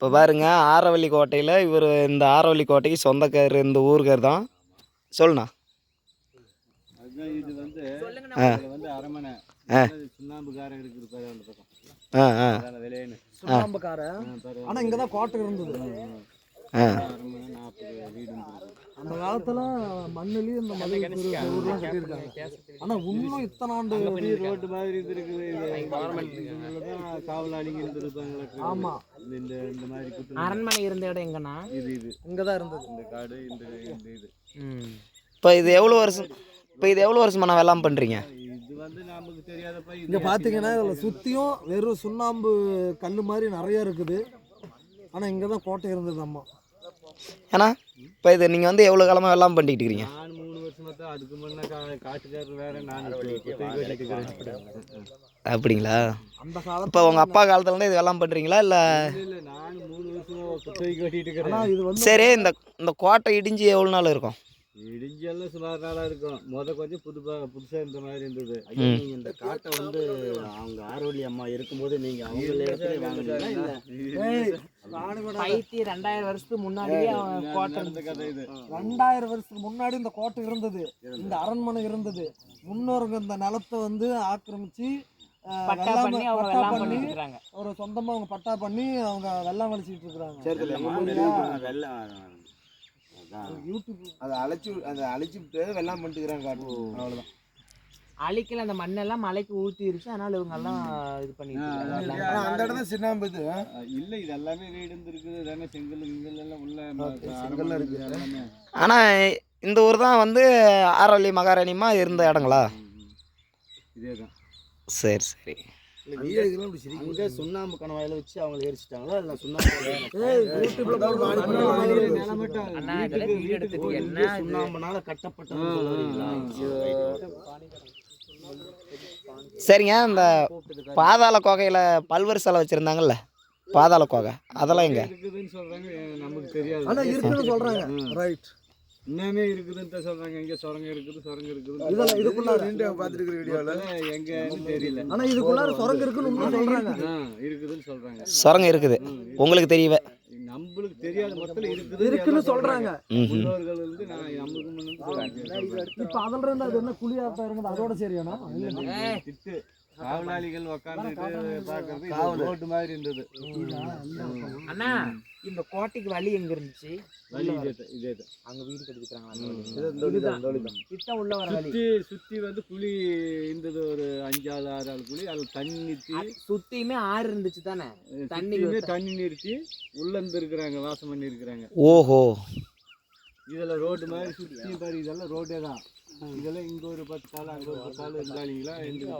இப்போ பாருங்க ஆரவள்ளி கோட்டையில் இவர் இந்த ஆரவள்ளி கோட்டைக்கு சொந்தக்கார் இந்த ஊருக்கார் தான். சொல்லுண்ணா. இது வந்து வந்து அரமனை ஆ. சுண்ணாம்புக்காரன் இருக்குது பாரு அந்த பக்கம் ஆ ஆ. அதால விலையன்னு சுண்ணாம்புக்காரன் பாரு ஆனா இங்க தான் கோட்டை இருந்தது நாற்பது வீடு இருந்தது அந்த காலத்துல மண்ணுலயும் இந்த மதுரை ஊர்லாம் கட்டியிருக்காங்க. ஆனா இன்னும் இத்தனை ஆண்டு பெரிய ரோட்டு மாதிரி தான் காவலாளிங்க இருந்திருப்பாங்களா. ஆமா. இந்த இந்த மாதிரி அரண்மனை இருந்த இடம் எங்கண்ணா இது இது. இங்கதான் இருந்தது. இந்த காடு இந்த இந்த இது. இப்போ இது எவ்வளோ வருஷம் இப்போ இது எவ்வளோ வருஷமா நான் வெள்ளாமை பண்ணுறீங்க இது வந்து நமக்கு தெரியாதப்ப இது இங்க பாத்தீங்கன்னா இதுல சுத்தியும் வெறும் சுண்ணாம்பு கல்லு மாதிரி நிறைய இருக்குது. ஆனா இங்கதான் கோட்டை இருந்தது அம்மா. ஏன்னா இப்போ இது நீங்கள் வந்து எவ்வளோ காலமாக வெள்ளாமை பண்ணிக்கிட்டு இருக்கிறீங்க நான் மூணு வருஷமா தான் அதுக்கு முன்ன கா காட்டுக்காரர் வேற நான் குத்தகை கட்டிட்டு இருக்கிறேன். அப்படிங்களா? இப்போ உங்கள் அப்பா காலத்துலேருந்து இது வெள்ளாமை பண்ணுறீங்களா இல்லை? இல்ல இல்ல நான் மூணு வருஷமா குத்தகை கட்டிட்டு ஆனா இருக்கிறேன் இது வந்து சரி இந்த இந்த கோட்டை இடிஞ்சு எவ்வளோ நாள் இருக்கும்? இடிஞ்செல்லாம் சுமார் நாளா இருக்கும். முத கொஞ்சம் புது புதுசா இருந்த மாதிரி இருந்தது. ம். நீங்க இந்த காட்டை வந்து அவங்க ஆரோலி அம்மா இருக்கும்போது நீங்க அவங்க இடத்துல வாங்குனீங்களா பைத்தி ரெண்டாயிரம் வருஷத்துக்கு முன்னாடியே கோட்டை இது. ரெண்டாயிரம் வருஷத்துக்கு முன்னாடி இந்த கோட்டை இருந்தது. இந்த அரண்மனை இருந்தது. முன்னோருங்க இந்த நிலத்தை வந்து ஆக்கிரமிச்சு பட்டா பண்ணி அவங்க சொந்தமா அவங்க பட்டா பண்ணி அவங்க வெள்ளாம அழிச்சிட்டு இருக்கிறாங்க சரி மாநிலம் வெள்ளம் அதான் யூடியூப் அதை அழைச்சி அதை அழைச்சிட்டு வெள்ளாம் பண்ணிட்டுக்கிறாங்க காட்டு. அவ்வளோதான் அழிக்கல அந்த மண்ணெல்லாம் மலைக்கு ஊத்திருச்சு. அதனால இவங்க எல்லாம் இது பண்ணிட்டு அந்த இடம் தான் சின்னாம்பு இது இல்ல இது எல்லாமே வீடு இருந்திருக்குது. தானே செங்கல் கிங்கல் எல்லாம் உள்ள செங்கல்லாம் இருக்கு. எல்லாமே. ஆனால் இந்த ஊர் தான் வந்து ஆரவள்ளி மகாராணியமா இருந்த இடங்களா? இதேதான். சரி சரி. அங்க சுண்ணாம்பு கணவாயில வச்சு அவங்க எரிச்சிட்டாங்களா? இல்ல சுண்ணாம்பு என்ன? சுண்ணாம்புனால சரிங்க இந்த பாதாள கோகையில் பல்வேறு சிலை வச்சுருந்தாங்கல்ல? பாதாள கோகை. அதெல்லாம் எங்க? நமக்கு தெரியாது. இன்னமே இருக்குதுன்னு தான் சொல்றாங்க. எங்க சுரங்கம் இருக்குது சுரங்கம் இருக்குது இதெல்லாம் இதுக்குள்ளார நின்று பார்த்துருக்குற வீடியோவில் அதெல்லாம் எங்கன்னு தெரியல. ஆனா இதுக்குள்ளார சுரங்கு இருக்குன்னு சொல்றாங்க. இருக்குதுன்னு சொல்றாங்க. சுரங்கம் இருக்குது. உங்களுக்கு தெரியவே. நம்மளுக்கு தெரியாத மொத்தம் இருக்குது. இருக்குன்னு சொல்றாங்க. முன்னோர்கள் வந்து நான் நம்மளுக்கு முன்னு சொல்றாங்க இப்ப அதுல இருந்து அது என்ன குழியாட்டம் இருக்குது அதோட சரியானா திட்டு. காவலாளிகள் உக்காந்துட்டு பாக்குறது ரோட்டு மாதிரி இருந்தது. அண்ணா இந்த கோட்டைக்கு வழி எங்க இருந்துச்சு? வழி இதே. அங்க வீடு கட்டிக்கிறாங்க இதுதான். கிட்ட உள்ள வர சுத்தி சுத்தி வந்து குழி இருந்தது. ஒரு அஞ்சாறு ஆறு ஆறு குழி. அதுல தண்ணி நிறுத்தி அது சுத்தியுமே ஆறு இருந்துச்சு தானே தண்ணி தண்ணி நிறுத்தி உள்ள இருந்து இருக்கிறாங்க வாசம் பண்ணி இருக்கிறாங்க ஓஹோ. இதுல ரோடு மாதிரி சுத்தி பாரு இதெல்லாம் ரோடே தான். இதெல்லாம் இங்க ஒரு பத்து காலம் அங்க ஒரு பத்து காலம் இருந்தாங்களா